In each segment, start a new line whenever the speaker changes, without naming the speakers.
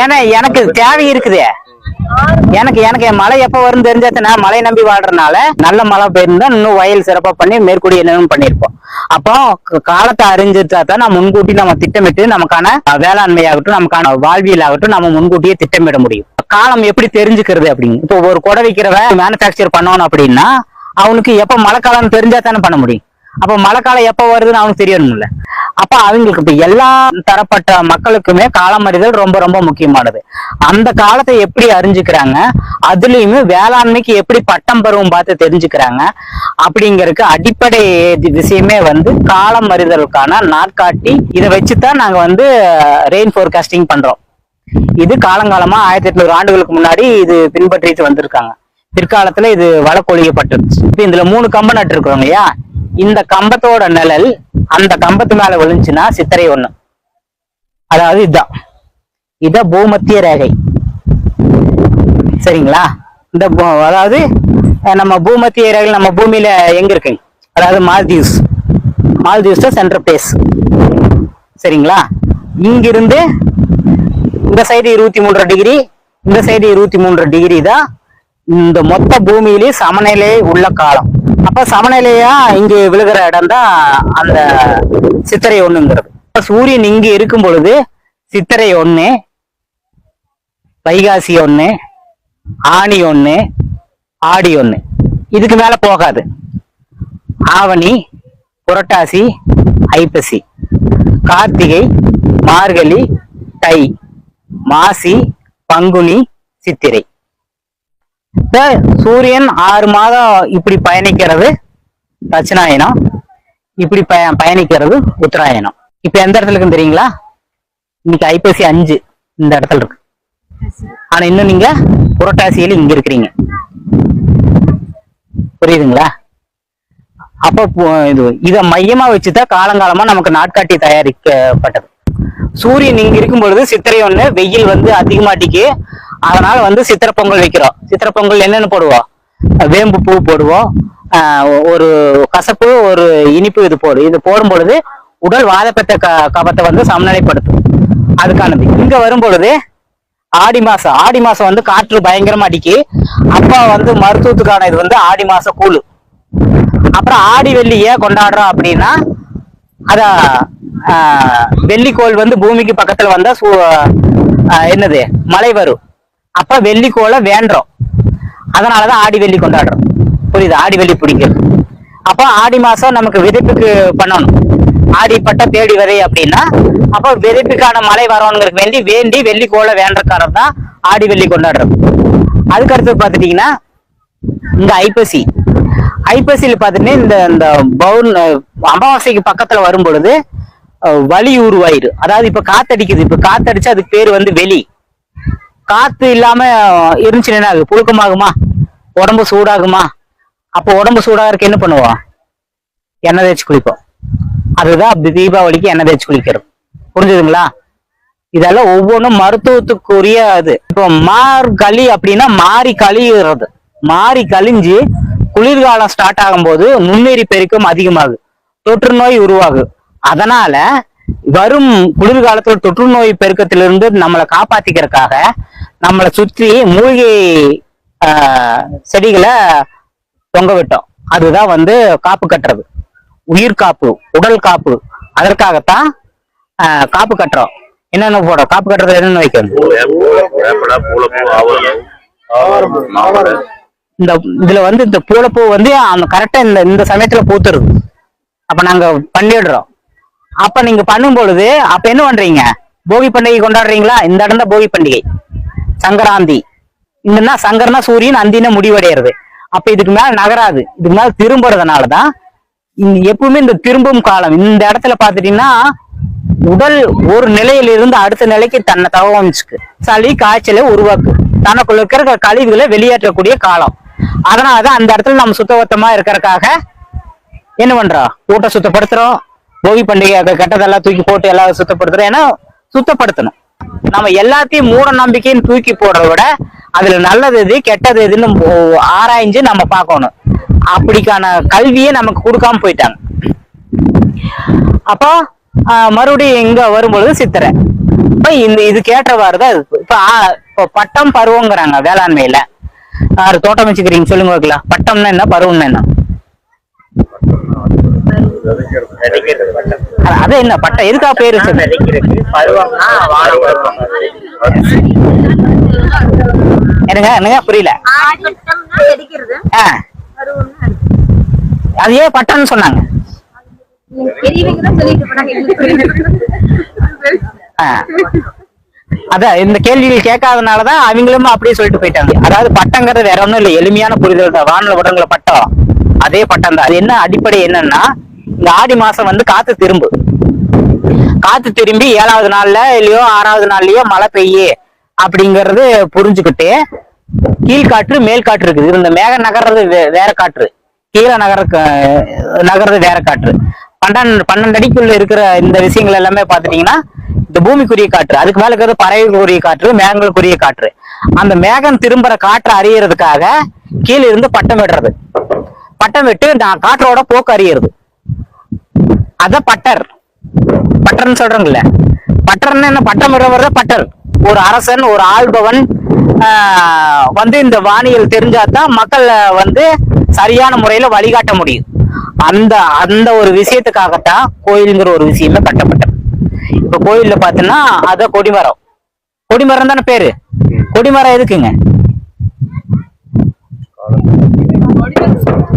ஏன்னா எனக்கு தேவை இருக்குது. எனக்கு எனக்கு என் மழை எப்ப வரும் தெரிஞ்சது நான் மழை நம்பி வாழ்றதுனால நல்ல மழை பெய்யிருந்தா இன்னும் வயல் சிறப்பா பண்ணி மேற்கூடிய என்னன்னு பண்ணிருப்போம் அப்போ காலத்தை அறிஞ்சிட்டா தான் நம்ம முன்கூட்டி நம்ம திட்டமிட்டு நமக்கான வேளாண்மையாகட்டும் வேளாண்மை ஆகட்டும் நமக்கான வாழ்வியல் ஆகட்டும் நம்ம முன்கூட்டியே திட்டமிட முடியும். காலம் எப்படி தெரிஞ்சுக்கிறது அப்படின்னு. இப்போ ஒரு குடை வைக்கிறவ மேனுஃபேக்சர் பண்ணணும் அப்படின்னா அவனுக்கு எப்ப மழை காலம் தெரிஞ்சா தானே பண்ண முடியும். அப்ப மழை காலம் எப்ப வருதுன்னு அவனுக்கு தெரியணும்ல. அப்ப அவங்களுக்கு இப்ப எல்லா தரப்பட்ட மக்களுக்குமே காலம் அறிதல் ரொம்ப ரொம்ப முக்கியமானது. அந்த காலத்தை எப்படி அறிஞ்சுக்கிறாங்க அதுலயுமே வேளாண்மைக்கு எப்படி பட்டம் பருவம் பார்த்து தெரிஞ்சுக்கிறாங்க அப்படிங்கறதுக்கு அடிப்படை விஷயமே வந்து காலம் அறிதலுக்கான நாட்காட்டி. இதை வச்சுதான் நாங்க வந்து ரெயின் ஃபோர்காஸ்டிங் பண்றோம். இது காலங்காலமா ஆயிரத்தி எட்நூறு ஆண்டுகளுக்கு முன்னாடி இது பின்பற்றிட்டு வந்திருக்காங்க. பிற்காலத்துல இது வழக்கொழியப்பட்டுருச்சு இப்ப இதுல மூணு கம்பம் நட்டு இருக்கிறோம் இல்லையா? இந்த கம்பத்தோட நிழல் அந்த கம்பத்து மேல விழுந்துச்சுன்னா சித்திரை ஒண்ணு. அதாவது இதுதான் இத பூமத்திய ரேகை. சரிங்களா? இந்த அதாவது நம்ம பூமத்திய ரேகை நம்ம பூமியில எங்க இருக்கு? அதாவது மால்தீவ்ஸ். மால்தீவ்ஸ் சென்ட்ரல் பிளேஸ் சரிங்களா? இங்கிருந்து இந்த சைடு இருபத்தி மூன்றரை டிகிரி இந்த சைடு இருபத்தி மூன்று டிகிரி தான் இந்த மொத்த பூமியிலேயே சமநிலை உள்ள காலம். அப்ப சமநிலையா இங்க விழுகிற இடம் தான் அந்த சித்திரை ஒண்ணுங்கிறது. சூரியன் இங்க இருக்கும் பொழுது சித்திரை ஒண்ணு வைகாசி ஒண்ணு ஆணி ஒண்ணு ஆடி ஒண்ணு. இதுக்கு மேல போகாது. ஆவணி புரட்டாசி ஐப்பசி. கார்த்திகை மார்கழி தை. மாசி பங்குனி சித்திரை. சூரியன் ஆறு மாதம் இப்படி பயணிக்கிறது தட்சிணாயனம். இப்படி பய பயணிக்கிறது உத்தராயணம் இப்ப எந்த இடத்துல இருக்குன்னு தெரியுங்களா? இன்னைக்கு ஐப்பசி அஞ்சு இந்த இடத்துல இருக்கு. ஆனா இன்னும் நீங்க புரட்டாசியில இங்க இருக்கிறீங்க. புரியுதுங்களா? அப்ப இது இதை மையமா வச்சுதான் காலங்காலமா நமக்கு நாட்காட்டி தயாரிக்கப்பட்டது. சூரியன் இங்க இருக்கும் பொழுது சித்திரை ஒண்ணு வெயில் வந்து அதிகமாட்டிக்கு அதனால வந்து சித்திரை பொங்கல் வைக்கிறோம். சித்திரை பொங்கல் என்னென்ன போடுவோம்? வேம்பு பூ போடுவோம். ஒரு கசப்பு ஒரு இனிப்பு இது போடும் இது போடும் பொழுது உடல் வாதப்பெற்ற க கபத்தை வந்து சமநிலைப்படுத்தும். அதுக்கானது. இங்க வரும் பொழுது ஆடி மாசம். ஆடி மாசம் வந்து காற்று பயங்கரமா அடிக்கு. அப்பா வந்து மருத்துவத்துக்கான இது வந்து ஆடி மாசம் கூழு. அப்புறம் ஆடி வெள்ளி ஏன் கொண்டாடுறோம் அப்படின்னா அத வெள்ளிக்கோள் வந்து பூமிக்கு பக்கத்துல வந்தா என்னது? மழை வரும். அப்ப வெள்ளிக்கோளை வேண்டுறோம். அதனாலதான் ஆடி வெள்ளி கொண்டாடுறோம். புரியுது? ஆடி வெள்ளி பிடிக்கிறது அப்போ ஆடி மாசம் நமக்கு விதைப்புக்கு பண்ணணும். ஆடி பட்ட தேடி வரை அப்படின்னா அப்போ விதைப்புக்கான மழை வரணுங்கிறதுக்கு வேண்டி வேண்டி வெள்ளிக்கோளை வேண்டக்காரர் தான் ஆடி வெள்ளி கொண்டாடுறது அதுக்கடுத்து பார்த்துட்டீங்கன்னா இந்த ஐப்பசி. ஐப்பசியில் பார்த்துட்டு இந்த இந்த பவுன் அமாவாசைக்கு பக்கத்தில் வரும் பொழுது வலி உருவாயிரு. அதாவது இப்போ காத்தடிக்குது. இப்போ காத்தடிச்சு அதுக்கு பேர் வந்து வெளி. காத்து இல்லாம இருந்துச்சுன்னா என்ன புழுக்கமாகுமா? உடம்பு சூடாகுமா? அப்போ உடம்பு சூடாகிறதுக்கு என்ன பண்ணுவோம்? எண்ணெய் தேய்ச்சி குளிப்போம். அதுதான் அப்படி தீபாவளிக்கு எண்ணெய் தேய்ச்சி குளிக்கிறது. புரிஞ்சுதுங்களா? இதெல்லாம் ஒவ்வொன்றும் மருத்துவத்துக்குரிய இது. இப்போ மார்கழி அப்படின்னா மாறி கழிகிறது மாறி கழிஞ்சு குளிர்காலம் ஸ்டார்ட் ஆகும்போது நுண்ணுயிரி பெருக்கம் அதிகமாகுது. தொற்று நோய் உருவாகும் அதனால வரும் குளிர்காலத்தில் தொற்று நோய் பெருக்கத்திலிருந்து நம்மளை காப்பாத்திக்கிறதுக்காக நம்மளை சுற்றி மூலிகை செடிகளை தொங்க விட்டோம். அதுதான் வந்து காப்பு கட்டுறது. உயிர் காப்பு உடல் காப்பு. அதற்காகத்தான் காப்பு கட்டுறோம். என்னென்ன போடுறோம்? காப்பு கட்டுறது என்னென்ன வைக்கணும்? இந்த இதுல வந்து இந்த பூளைப்பூ வந்து அந்த கரெக்டா இந்த இந்த சமயத்துல பூத்துருது. அப்ப நாங்க பண்ணிடுறோம். அப்ப நீங்க பண்ணும் பொழுது அப்ப என்ன பண்றீங்க? போகி பண்டிகை கொண்டாடுறீங்களா? இந்த இடம் தான் போகி பண்டிகை. சங்கராந்தி. இல்லைன்னா சங்கரனா சூரியன் அந்தினா முடிவடைகிறது அப்ப இதுக்கு மேல நகராது. இதுக்கு மேல திரும்புறதுனாலதான் எப்பவுமே இந்த திரும்பும் காலம். இந்த இடத்துல பாத்துட்டீங்கன்னா உடல் ஒரு நிலையிலிருந்து அடுத்த நிலைக்கு தன்னை தகவமிச்சுக்கு சளி காய்ச்சலை உருவாக்கு. தனக்குள்ள இருக்கிற கழிவுகளை வெளியேற்றக்கூடிய காலம். அதனாலதான் அந்த இடத்துல நம்ம சுத்தபத்தமா இருக்கிறதுக்காக என்ன பண்றோம்? ஊட்ட சுத்தப்படுத்துறோம். போகி பண்டிகை க- கெட்டதெல்லாம் தூக்கி போட்டு எல்லாம் சுத்தப்படுத்துறோம். ஏன்னா சுத்தப்படுத்தணும். நம்ம எல்லாத்தையும் மூட நம்பிக்கைன்னு தூக்கி போடுறத விட அதுல நல்லது எது கெட்டது எதுன்னு ஆராய்ஞ்சு நம்ம பார்க்கணும். அப்படிக்கான கல்வியை நமக்கு கொடுக்காம போயிட்டாங்க. அப்போ ஆஹ் மறுபடியும் இங்க வரும்பொழுது சித்திரை. இப்ப இந்த இது கேட்டவாறு தான் இப்ப இப்போ பட்டம் பருவங்கிறாங்க வேளாண்மையில. யாரு தோட்டம் வச்சுக்கிறீங்க சொல்லுங்க பட்டம்னா என்ன? பருவம்னா என்ன? அது- என்ன பட்டம் எதுக்காக பேரு என்னங்க என்னங்க புரியல. அது ஏன் பட்டம்னு சொன்னாங்க. அதான் இந்த கேள்விகள் கேட்காதனாலதான் அவங்களும் அப்படியே சொல்லிட்டு போயிட்டாங்க. அதாவது பட்டங்கிறது வேற ஒண்ணும் இல்லை எளிமையான புரிதல் தான். வானல விடங்கள பட்டம். அதே பட்டம் தான். அது என்ன அடிப்படை என்னன்னா இந்த ஆடி மாசம் வந்து காத்து திரும்பு. காத்து திரும்பி ஏழாவது நாள்ல இல்லையோ ஆறாவது நாள்லயோ மழை பெய்யு அப்படிங்கறது புரிஞ்சுக்கிட்டு கீழ்காற்று மேல் காற்று இருக்குது இந்த மேக நகர்றது வே- வேற காற்று. கீழே நகர நகர்றது வேற காற்று. பன்னெண்டு பன்னெண்டு அடிக்குள்ள இருக்கிற இந்த விஷயங்கள் எல்லாமே பாத்துட்டீங்கன்னா இந்த பூமிக்குரிய காற்று. அதுக்கு மேல இருக்கிறது பறவைகளுக்குரிய காற்று மேகங்களுக்குரிய காற்று. அந்த மேகம் திரும்புற காற்றை அறியறதுக்காக கீழே இருந்து பட்டம் விடுறது பட்டம் விட்டு நான் காற்றோட போக்கு அறியறது. அத பட்டர். பட்டர்னு சொல்றாங்கல்ல பட்டர்னு என்ன? பட்டம் விடுறவர் பட்டர். ஒரு அரசன் ஒரு ஆள்பவன் வந்து இந்த வானியல் தெரிஞ்சாதான் மக்கள் வந்து சரியான முறையில வழிகாட்ட முடியும். அந்த அந்த ஒரு விஷயத்துக்காகத்தான் கோயிலுங்கிற ஒரு விஷயமே கட்டப்பட்டது. இப்ப கோயில்ல பாத்தீங்கன்னா அத கொடிமரம். கொடிமரம் தானே பேரு? கொடிமரம் எதுக்குங்க?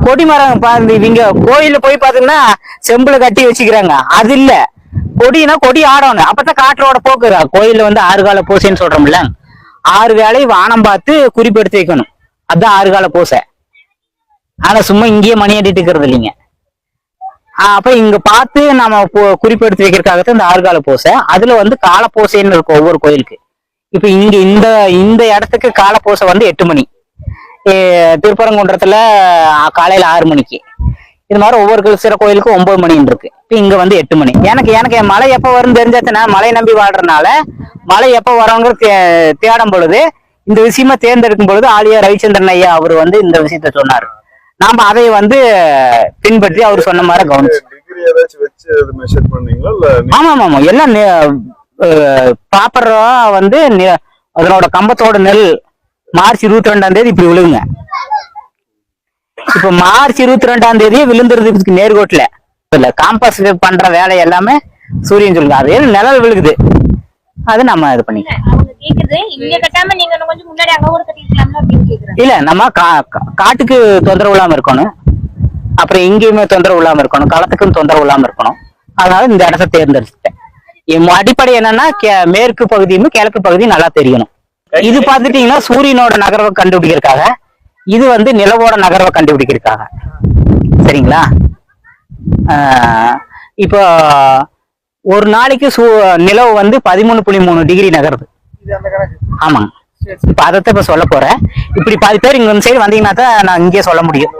கொடி மரம் பாருங்க இவங்க கோயில போய் பாத்தீங்கன்னா செம்புல கட்டி வச்சுக்கிறாங்க. அது இல்ல. கொடினா கொடி ஆடணும். அப்பதான் காற்றோட போக்குறா கோயில்ல வந்து ஆறு கால பூசைன்னு சொல்றோம்ல. ஆறு வேலை வானம் பார்த்து குறிப்பெடுத்து வைக்கணும். அதான் ஆறு கால பூசை. ஆனா சும்மா இங்கேயே மணி அடிட்டு இருக்கிறது இல்லைங்க. அப்ப இங்க பார்த்து நம்ம குறிப்பெடுத்து வைக்கிறதுக்காகத்தான் இந்த ஆறு கால பூசை. அதுல வந்து காலப்பூசைன்னு இருக்கும் ஒவ்வொரு கோயிலுக்கு. இப்ப இங்க இந்த இந்த இடத்துக்கு காலப்பூசை வந்து எட்டு மணி. திருப்பரங்குன்றத்துல காலையில ஆறு மணிக்கு. இது மாதிரி ஒவ்வொரு சிற கோயிலுக்கும் ஒன்பது மணின்னு இருக்கு. இப்ப இங்க வந்து எட்டு மணி. எனக்கு எனக்கு என் மழை எப்ப வரும்னு தெரிஞ்சாச்சுன்னா மழை நம்பி வாழ்றதுனால மழை எப்ப வருங்கிற தே- தேடும் பொழுது இந்த விஷயமா தேர்ந்தெடுக்கும் பொழுது ஆலியா ரவிச்சந்திரன் ஐயா அவர் வந்து இந்த விஷயத்த சொன்னாரு. நாம அதை வந்து பின்பற்றி அவர் சொன்ன மாதிரி கவனிச்சு.
நீ-
ஆமா ஆமா எல்லாம் ப்ராப்பரா வந்து அதனோட கம்பத்தோட நெல் மார்ச் இருபத்தி ரெண்டாம் தேதி இப்படி விழுகுங்க. இப்ப மார்ச் இருபத்தி ரெண்டாம் தேதி விழுந்துருது நேர்கோட்டுல. இல்ல காம்பஸ் பண்ற வேலை எல்லாமே சூரியன் சொல்லுங்க அது நிழல் விழுகுது. அது நம்ம இது பண்ணிக்கலாம். இல்ல நம்ம காட்டுக்கு தொந்தரவு இல்லாம இருக்கணும். அப்புறம் எங்கேயுமே தொந்தரவு இல்லாம இருக்கணும். களத்துக்கும் தொந்தரவு இல்லாம இருக்கணும். அதனால இந்த இடத்த தேர்ந்தெடுத்துட்டேன். அடிப்படை என்னன்னா மேற்கு பகுதியும் கிழக்கு பகுதியும் நல்லா தெரியணும். இது பார்த்துட்டீங்கன்னா சூரியனோட நகர்வை கண்டுபிடிக்கிறதுக்காக இது வந்து நிலவோட நகர்வை கண்டுபிடிக்கிறதுக்காக. சரிங்களா? இப்போ ஒரு நாளைக்கு சூ நிலவு வந்து பதிமூணு புள்ளி மூணு டிகிரி நகருது. ஆமாங்க. இப்ப அதைத்தான் இப்ப சொல்ல போறேன். இப்படி பாதி பேர் இங்க சைடு வந்தீங்கன்னா தான் நான் இங்கேயே சொல்ல முடியும்.